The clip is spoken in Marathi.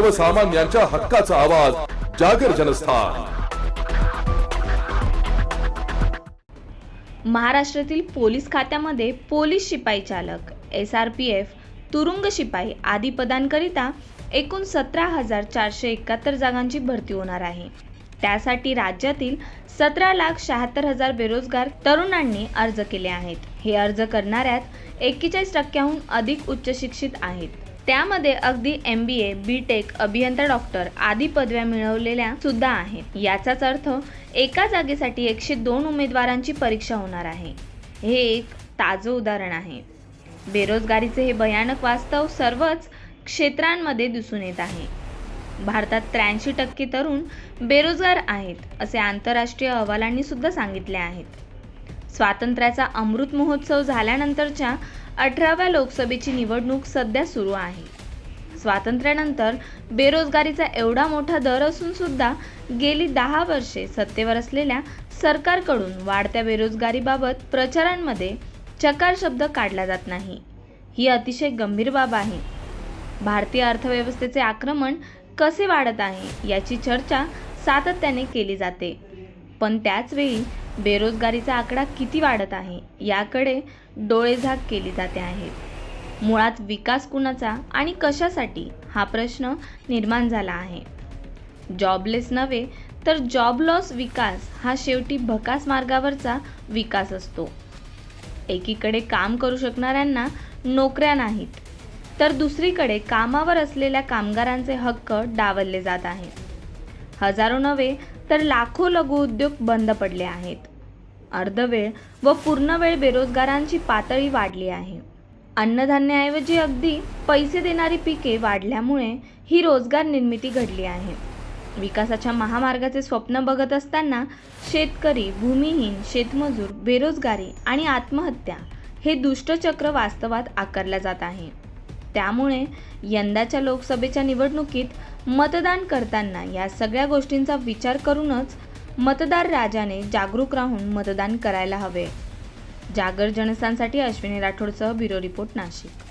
सर्वसामान्यांच्या हक्काचा आवाज जागर जनस्थान. महाराष्ट्रातील पोलीस खात्यामध्ये पोलीस शिपाई चालक एस आर पी एफ तुरुंग शिपाई आदी पदांकरिता एकूण सतरा हजार चारशे एकाहत्तर जागांची भरती होणार आहे. त्यासाठी राज्यातील सतरा लाख शहात्तर हजार बेरोजगार तरुणांनी अर्ज केले आहेत. हे अर्ज करणाऱ्यात एक्केचाळीस टक्क्याहून अधिक उच्च शिक्षित आहेत. त्यामध्ये अगदी M B A B tech अभियंता डॉक्टर आदी पदव्या मिळवलेल्या सुद्धा आहेत. याचाच अर्थ एका जागेसाठी एकशे दोन उमेदवारांची परीक्षा होणार आहे. हे एक ताजं उदाहरण आहे. बेरोजगारीचे हे भयानक वास्तव सर्वच क्षेत्रांमध्ये दिसून येत आहे. भारतात त्र्याऐंशी टक्के तरुण बेरोजगार आहेत असे आंतरराष्ट्रीय अहवालांनी सुद्धा सांगितले आहेत. स्वातंत्र्याचा अमृत महोत्सव झाल्यानंतरच्या अठराव्या लोकसभेची निवडणूक सध्या सुरू आहे. स्वातंत्र्यानंतर बेरोजगारीचा एवढा मोठा दर असून सुद्धा गेली दहा वर्षे सत्तेवर असलेल्या सरकारकडून वाढत्या बेरोजगारीबाबत प्रचारांमध्ये चकार शब्द काढला जात नाही. ही अतिशय गंभीर बाब आहे. भारतीय अर्थव्यवस्थेचे आक्रमण कसे वाढत आहे याची चर्चा सातत्याने केली जाते. पण त्याचवेळी बेरोजगारीचा आकडा किती वाढत आहे याकडे डोळेझाक केली जाते आहे. मुळात विकास कुणाचा आणि कशासाठी हा प्रश्न निर्माण झाला आहे. जॉबलेस नव्हे तर जॉब लॉस विकास हा शेवटी भकास मार्गावरचा विकास असतो. एकीकडे काम करू शकणाऱ्यांना नोकऱ्या नाहीत तर दुसरीकडे कामावर असलेल्या कामगारांचे हक्क डावलले जात आहेत. हजारो नव्हे तर लाखो लघुउद्योग बंद पडले आहेत. अर्धवेळ व पूर्णवेळ बेरोजगारांची पातळी वाढली आहे. अन्नधान्याऐवजी अगदी पैसे देणारी पिके वाढल्यामुळे ही रोजगार निर्मिती घडली आहे. विकासाच्या महामार्गाचे स्वप्न बघत असताना शेतकरी भूमिहीन शेतमजूर बेरोजगारी आणि आत्महत्या हे दुष्टचक्र वास्तवात आकारल्या जात आहे. त्यामुळे यंदाच्या लोकसभेच्या निवडणुकीत मतदान करताना या सगळ्या गोष्टींचा विचार करूनच मतदार राजाने जागरूक राहून मतदान करायला हवे. जागर जनस्थानसाठी अश्विनी राठोडसह ब्युरो रिपोर्ट नाशिक.